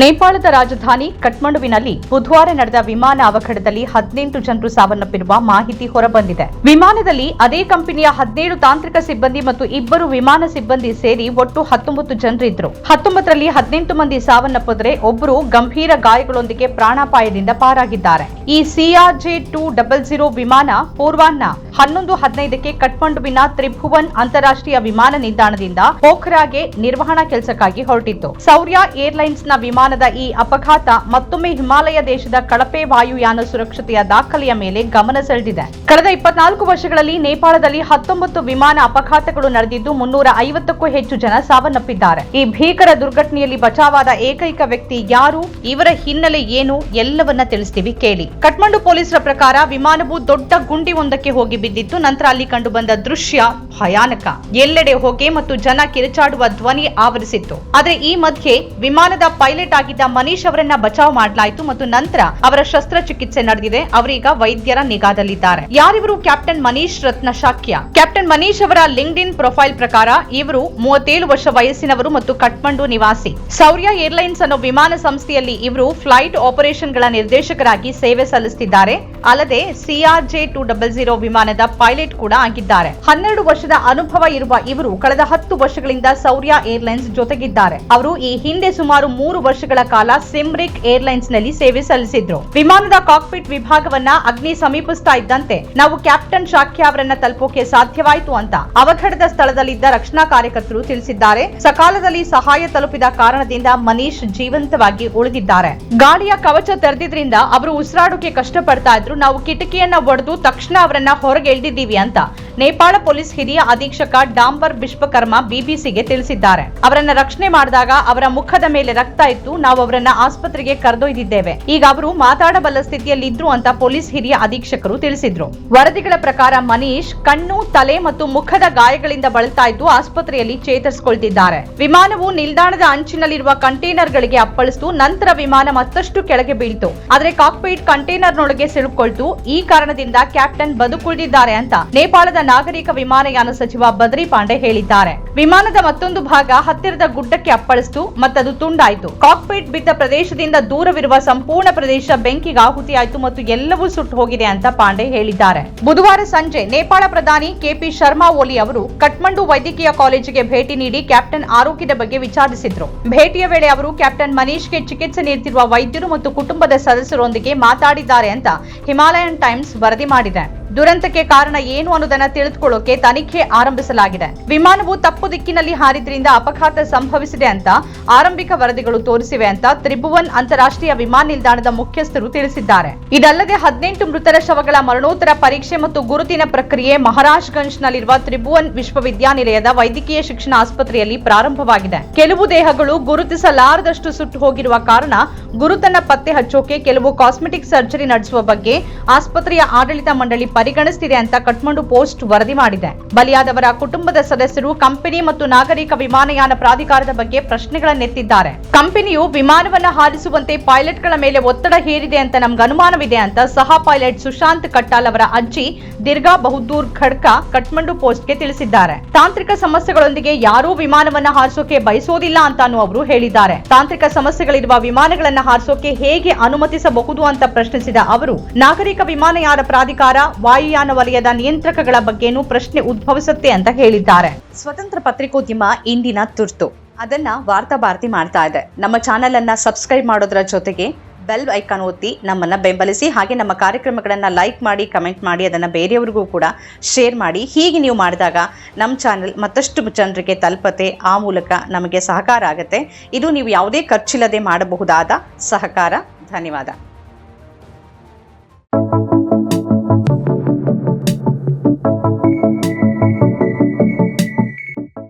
ನೇಪಾಳದ ರಾಜಧಾನಿ ಕಠ್ಮಂಡುವಿನಲ್ಲಿ ಬುಧವಾರ ನಡೆದ ವಿಮಾನ ಅವಘಡದಲ್ಲಿ ಹದಿನೆಂಟು ಜನರು ಸಾವನ್ನಪ್ಪಿರುವ ಮಾಹಿತಿ ಹೊರಬಂದಿದೆ. ವಿಮಾನದಲ್ಲಿ ಅದೇ ಕಂಪನಿಯ ಹದಿನೇಳು ತಾಂತ್ರಿಕ ಸಿಬ್ಬಂದಿ ಮತ್ತು ಇಬ್ಬರು ವಿಮಾನ ಸಿಬ್ಬಂದಿ ಸೇರಿ ಒಟ್ಟು ಹತ್ತೊಂಬತ್ತು ಜನರಿದ್ದರು ಹತ್ತೊಂಬತ್ತರಲ್ಲಿ ಹದಿನೆಂಟು ಮಂದಿ ಸಾವನ್ನಪ್ಪದರೆ ಒಬ್ಬರು ಗಂಭೀರ ಗಾಯಗಳೊಂದಿಗೆ ಪ್ರಾಣಾಪಾಯದಿಂದ ಪಾರಾಗಿದ್ದಾರೆ. ಈ ಸಿಆರ್ಜೆ ಟೂ ಡಬಲ್ ಜೀರೋ ವಿಮಾನ ಪೂರ್ವಾಹ್ನ ಹನ್ನೊಂದು ಹದಿನೈದಕ್ಕೆ ಕಠ್ಮಂಡುವಿನ ತ್ರಿಭುವನ್ ಅಂತಾರಾಷ್ಟ್ರೀಯ ವಿಮಾನ ನಿಲ್ದಾಣದಿಂದ ಪೋಖ್ರಾಗೆ ನಿರ್ವಹಣಾ ಕೆಲಸಕ್ಕಾಗಿ ಹೊರಟಿತ್ತು. ಸೌರ್ಯ ಏರ್ಲೈನ್ಸ್ನ ವಿಮಾನದ ಈ ಅಪಘಾತ ಮತ್ತೊಮ್ಮೆ ಹಿಮಾಲಯ ದೇಶದ ಕಳಪೆ ವಾಯುಯಾನ ಸುರಕ್ಷತೆಯ ದಾಖಲೆಯ ಮೇಲೆ ಗಮನ ಸೆಳೆದಿದೆ. ಕಳೆದ ಇಪ್ಪತ್ನಾಲ್ಕು ವರ್ಷಗಳಲ್ಲಿ ನೇಪಾಳದಲ್ಲಿ ಹತ್ತೊಂಬತ್ತು ವಿಮಾನ ಅಪಘಾತಗಳು ನಡೆದಿದ್ದು ಮುನ್ನೂರ ಐವತ್ತಕ್ಕೂ ಹೆಚ್ಚು ಜನ ಸಾವನ್ನಪ್ಪಿದ್ದಾರೆ. ಈ ಭೀಕರ ದುರ್ಘಟನೆಯಲ್ಲಿ ಬಚಾವಾದ ಏಕೈಕ ವ್ಯಕ್ತಿ ಯಾರು? ಇವರ ಹಿನ್ನೆಲೆ ಏನು? ಎಲ್ಲವನ್ನ ತಿಳಿಸ್ತೀವಿ ಕೇಳಿ. ಕಠ್ಮಂಡು ಪೊಲೀಸರ ಪ್ರಕಾರ ವಿಮಾನವು ದೊಡ್ಡ ಗುಂಡಿ ಒಂದಕ್ಕೆ ಹೋಗಿ ಬಿದ್ದಿತ್ತು. ನಂತರ ಅಲ್ಲಿ ಕಂಡುಬಂದ ದೃಶ್ಯ ಭಯಾನಕ. ಎಲ್ಲೆಡೆ ಹೊಗೆ ಮತ್ತು ಜನ ಕಿರುಚಾಡುವ ಧ್ವನಿ ಆವರಿಸಿತ್ತು. ಆದರೆ ಈ ಮಧ್ಯೆ ವಿಮಾನದ ಪೈಲಟ್ ಆಗಿದ್ದ ಮನೀಶ್ ಅವರನ್ನ ಬಚಾವ್ ಮಾಡಲಾಯಿತು ಮತ್ತು ನಂತರ ಅವರ ಶಸ್ತ್ರಚಿಕಿತ್ಸೆ ನಡೆದಿದೆ. ಅವರೀಗ ವೈದ್ಯರ ನಿಗಾದಲ್ಲಿದ್ದಾರೆ. ಯಾರಿವರು? ಕ್ಯಾಪ್ಟನ್ ಮನೀಶ್ ರತ್ನ ಶಾಖ್ಯ ಕ್ಯಾಪ್ಟನ್ ಮನೀಶ್ ಅವರ ಲಿಂಕ್ಡ್ ಇನ್ ಪ್ರೊಫೈಲ್ ಪ್ರಕಾರ ಇವರು ಮೂವತ್ತೇಳು ವರ್ಷ ವಯಸ್ಸಿನವರು ಮತ್ತು ಕಠ್ಮಂಡು ನಿವಾಸಿ. ಸೌರ್ಯ ಏರ್ಲೈನ್ಸ್ ಅನ್ನೋ ವಿಮಾನ ಸಂಸ್ಥೆಯಲ್ಲಿ ಇವರು ಫ್ಲೈಟ್ ಆಪರೇಷನ್ಗಳ ನಿರ್ದೇಶಕರಾಗಿ ಸೇವೆ ಸಲ್ಲಿಸುತ್ತಿದ್ದಾರೆ ಅಲ್ಲದೆ ಸಿಆರ್ಜೆ ಟು ಡಬಲ್ ಜೀರೋ ವಿಮಾನದ ಪೈಲಟ್ ಕೂಡ ಆಗಿದ್ದಾರೆ. ಹನ್ನೆರಡು ವರ್ಷದ ಅನುಭವ ಇರುವ ಇವರು ಕಳೆದ ಹತ್ತು ವರ್ಷಗಳಿಂದ ಸೌರ್ಯ ಏರ್ಲೈನ್ಸ್ ಜೊತೆಗಿದ್ದಾರೆ. ಅವರು ಈ ಹಿಂದೆ ಸುಮಾರು ಮೂರು ವರ್ಷಗಳ ಕಾಲ ಸಿಮ್ರಿಕ್ ಏರ್ಲೈನ್ಸ್ನಲ್ಲಿ ಸೇವೆ ಸಲ್ಲಿಸಿದ್ರು. ವಿಮಾನದ ಕಾಕ್ಪಿಟ್ ವಿಭಾಗವನ್ನ ಅಗ್ನಿ ಸಮೀಪಿಸ್ತಾ ಇದ್ದಂತೆ ನಾವು ಕ್ಯಾಪ್ಟನ್ ಶಾಖ್ಯ ಅವರನ್ನ ತಲುಪೋಕೆ ಸಾಧ್ಯವಾಯಿತು ಅಂತ ಅವಘಡದ ಸ್ಥಳದಲ್ಲಿದ್ದ ರಕ್ಷಣಾ ಕಾರ್ಯಕರ್ತರು ತಿಳಿಸಿದ್ದಾರೆ. ಸಕಾಲದಲ್ಲಿ ಸಹಾಯ ತಲುಪಿದ ಕಾರಣದಿಂದ ಮನೀಶ್ ಜೀವಂತವಾಗಿ ಉಳಿದಿದ್ದಾರೆ. ಗಾಳಿಯ ಕವಚ ತೆರೆದಿದ್ರಿಂದ ಅವರು ಉಸಿರಾಡೋಕೆ ಕಷ್ಟಪಡ್ತಾ ಇದ್ರು. ನಾವು ಕಿಟಕಿಯನ್ನ ಒಡೆದು ತಕ್ಷಣ ಅವರನ್ನ ಹೊರಗೆ ಎಳೆದಿದ್ದೀವಿ ಅಂತ. ನೇಪಾಳ ಪೊಲೀಸ್ ಹಿರಿಯ ಅಧೀಕ್ಷಕ ಡಾಂಬರ್ ವಿಶ್ವಕರ್ಮ ಬಿಬಿಸಿಗೆ ತಿಳಿಸಿದ್ದಾರೆ. ಅವರನ್ನ ರಕ್ಷಣೆ ಮಾಡಿದಾಗ ಅವರ ಮುಖದ ಮೇಲೆ ರಕ್ತ ಇತ್ತು. ನಾವು ಅವರನ್ನ ಆಸ್ಪತ್ರೆಗೆ ಕರೆದೊಯ್ದಿದ್ದೇವೆ. ಈಗ ಅವರು ಮಾತಾಡಬಲ್ಲ ಸ್ಥಿತಿಯಲ್ಲಿದ್ರು ಅಂತ ಪೊಲೀಸ್ ಹಿರಿಯ ಅಧೀಕ್ಷಕರು ತಿಳಿಸಿದ್ರು. ವರದಿಗಳ ಪ್ರಕಾರ ಮನೀಶ್ ಕಣ್ಣು, ತಲೆ ಮತ್ತು ಮುಖದ ಗಾಯಗಳಿಂದ ಬಳಲ್ತಾ ಇದ್ದು ಆಸ್ಪತ್ರೆಯಲ್ಲಿ ಚೇತರಿಸಿಕೊಳ್ತಿದ್ದಾರೆ ವಿಮಾನವು ನಿಲ್ದಾಣದ ಅಂಚಿನಲ್ಲಿರುವ ಕಂಟೈನರ್ಗಳಿಗೆ ಅಪ್ಪಳಿಸಿತು. ನಂತರ ವಿಮಾನ ಮತ್ತಷ್ಟು ಕೆಳಗೆ ಬೀಳ್ತು. ಆದ್ರೆ ಕಾಕ್ಪೀಟ್ ಕಂಟೈನರ್ನೊಳಗೆ ಸಿಲುಕೊಳ್ತು ಈ ಕಾರಣದಿಂದ ಕ್ಯಾಪ್ಟನ್ ಬದುಕುಳಿದಿದ್ದಾರೆ ಅಂತ ನೇಪಾಳದ ನಾಗರಿಕ ವಿಮಾನಯಾನ ಸಚಿವ ಬದ್ರಿ ಪಾಂಡೆ ಹೇಳಿದ್ದಾರೆ. ವಿಮಾನದ ಮತ್ತೊಂದು ಭಾಗ ಹತ್ತಿರದ ಗುಡ್ಡಕ್ಕೆ ಅಪ್ಪಳಿಸಿತು, ಮತ್ತದು ತುಂಡಾಯಿತು. ಕಾಕ್ಪೀಟ್ ಬಿದ್ದ ಪ್ರದೇಶದಿಂದ ದೂರವಿರುವ ಸಂಪೂರ್ಣ ಪ್ರದೇಶ ಬೆಂಕಿಗೆ ಆಹುತಿಯಾಯಿತು ಮತ್ತು ಎಲ್ಲವೂ ಸುಟ್ಟು ಹೋಗಿದೆ ಅಂತ ಪಾಂಡೆ ಹೇಳಿದ್ದಾರೆ. ಬುಧವಾರ ಸಂಜೆ ನೇಪಾಳ ಪ್ರಧಾನಿ ಕೆಪಿ ಶರ್ಮಾ ಓಲಿ ಅವರು ಕಠ್ಮಂಡು ವೈದ್ಯಕೀಯ ಕಾಲೇಜಿಗೆ ಭೇಟಿ ನೀಡಿ ಕ್ಯಾಪ್ಟನ್ ಆರೋಗ್ಯದ ಬಗ್ಗೆ ವಿಚಾರಿಸಿದ್ರು. ಭೇಟಿಯ ವೇಳೆ ಅವರು ಕ್ಯಾಪ್ಟನ್ ಮನೀಶ್ಗೆ ಚಿಕಿತ್ಸೆ ನೀಡುತ್ತಿರುವ ವೈದ್ಯರು ಮತ್ತು ಕುಟುಂಬದ ಸದಸ್ಯರೊಂದಿಗೆ ಮಾತಾಡಿದ್ದಾರೆ ಅಂತ ಹಿಮಾಲಯನ್ ಟೈಮ್ಸ್ ವರದಿ ಮಾಡಿದೆ. ದುರಂತಕ್ಕೆ ಕಾರಣ ಏನು ಅನ್ನೋದನ್ನ ತಿಳಿದುಕೊಳ್ಳೋಕೆ ತನಿಖೆ ಆರಂಭಿಸಲಾಗಿದೆ. ವಿಮಾನವು ತಪ್ಪು ದಿಕ್ಕಿನಲ್ಲಿ ಹಾರಿದ್ರಿಂದ ಅಪಘಾತ ಸಂಭವಿಸಿದೆ ಅಂತ ಆರಂಭಿಕ ವರದಿಗಳು ತೋರಿಸಿವೆ ಅಂತ ತ್ರಿಭುವನ್ ಅಂತಾರಾಷ್ಟ್ರೀಯ ವಿಮಾನ ನಿಲ್ದಾಣದ ಮುಖ್ಯಸ್ಥರು ತಿಳಿಸಿದ್ದಾರೆ. ಇದಲ್ಲದೆ ಹದಿನೆಂಟು ಮೃತರ ಶವಗಳ ಮರಣೋತ್ತರ ಪರೀಕ್ಷೆ ಮತ್ತು ಗುರುತಿನ ಪ್ರಕ್ರಿಯೆ ಮಹಾರಾಜ್ಗಂಜ್ನಲ್ಲಿರುವ ತ್ರಿಭುವನ್ ವಿಶ್ವವಿದ್ಯಾನಿಲಯದ ವೈದ್ಯಕೀಯ ಶಿಕ್ಷಣ ಆಸ್ಪತ್ರೆಯಲ್ಲಿ ಪ್ರಾರಂಭವಾಗಿದೆ. ಕೆಲವು ದೇಹಗಳು ಗುರುತಿಸಲಾರದಷ್ಟು ಸುಟ್ಟು ಹೋಗಿರುವ ಕಾರಣ ಗುರುತನ್ನ ಪತ್ತೆ ಹಚ್ಚೋಕೆ ಕೆಲವು ಕಾಸ್ಮೆಟಿಕ್ ಸರ್ಜರಿ ನಡೆಸುವ ಬಗ್ಗೆ ಆಸ್ಪತ್ರೆಯ ಆಡಳಿತ ಮಂಡಳಿ ಪರಿಗಣಿಸುತ್ತಿದೆ ಅಂತ ಕಠ್ಮಂಡು ಪೋಸ್ಟ್ ವರದಿ ಮಾಡಿದೆ. ಬಲಿಯಾದವರ ಕುಟುಂಬದ ಸದಸ್ಯರು, ಕಂಪನಿ ಮತ್ತು ನಾಗರಿಕ ವಿಮಾನಯಾನ ಪ್ರಾಧಿಕಾರದ ಬಗ್ಗೆ ಪ್ರಶ್ನೆಗಳನ್ನೆತ್ತಿದ್ದಾರೆ. ಕಂಪನಿಯು ವಿಮಾನವನ್ನ ಹಾರಿಸುವಂತೆ ಪೈಲಟ್ಗಳ ಮೇಲೆ ಒತ್ತಡ ಹೇರಿದೆ ಅಂತ ನಮ್ಗೆ ಅನುಮಾನವಿದೆ ಅಂತ ಸಹ ಪೈಲಟ್ ಸುಶಾಂತ್ ಕಟ್ಟಾಲ್ ಅವರ ಅಜ್ಜಿ ದಿರ್ಗಾ ಬಹುದ್ದೂರ್ ಖಡ್ಕ ಕಠ್ಮಂಡು ಪೋಸ್ಟ್ಗೆ ತಿಳಿಸಿದ್ದಾರೆ. ತಾಂತ್ರಿಕ ಸಮಸ್ಯೆಗಳೊಂದಿಗೆ ಯಾರೂ ವಿಮಾನವನ್ನ ಹಾರಿಸೋಕೆ ಬಯಸೋದಿಲ್ಲ ಅಂತಾನು ಅವರು ಹೇಳಿದ್ದಾರೆ. ತಾಂತ್ರಿಕ ಸಮಸ್ಯೆಗಳಿರುವ ವಿಮಾನಗಳನ್ನ ಹಾರಿಸೋಕೆ ಹೇಗೆ ಅನುಮತಿಸಬಹುದು ಅಂತ ಪ್ರಶ್ನಿಸಿದ ಅವರು, ನಾಗರಿಕ ವಿಮಾನಯಾನ ಪ್ರಾಧಿಕಾರ ವಾಯುಯಾನ ವಲಯದ ನಿಯಂತ್ರಕಗಳ ಬಗ್ಗೆನೂ ಪ್ರಶ್ನೆ ಉದ್ಭವಿಸುತ್ತೆ ಅಂತ ಹೇಳಿದ್ದಾರೆ. ಸ್ವತಂತ್ರ ಪತ್ರಿಕೋದ್ಯಮ ಇಂದಿನ ತುರ್ತು. ಅದನ್ನ ವಾರ್ತಾ ಭಾರತಿ ಮಾಡ್ತಾ ಇದೆ. ನಮ್ಮ ಚಾನೆಲ್ ಅನ್ನ ಸಬ್ಸ್ಕ್ರೈಬ್ ಮಾಡೋದ್ರ ಜೊತೆಗೆ ಬೆಲ್ ಐಕಾನ್ ಒತ್ತಿ ನಮ್ಮನ್ನ ಬೆಂಬಲಿಸಿ ಹಾಗೆ ನಮ್ಮ ಕಾರ್ಯಕ್ರಮಗಳನ್ನು ಲೈಕ್ ಮಾಡಿ ಕಮೆಂಟ್ ಮಾಡಿ, ಅದನ್ನು ಬೇರೆಯವ್ರಿಗೂ ಕೂಡ ಶೇರ್ ಮಾಡಿ. ಹೀಗೆ ನೀವು ಮಾಡಿದಾಗ ನಮ್ಮ ಚಾನೆಲ್ ಮತ್ತಷ್ಟು ಜನರಿಗೆ ತಲುಪತೆ ಆ ಮೂಲಕ ನಮಗೆ ಸಹಕಾರ ಆಗುತ್ತೆ. ಇದು ನೀವು ಯಾವುದೇ ಖರ್ಚಿಲ್ಲದೆ ಮಾಡಬಹುದಾದ ಸಹಕಾರ. ಧನ್ಯವಾದ.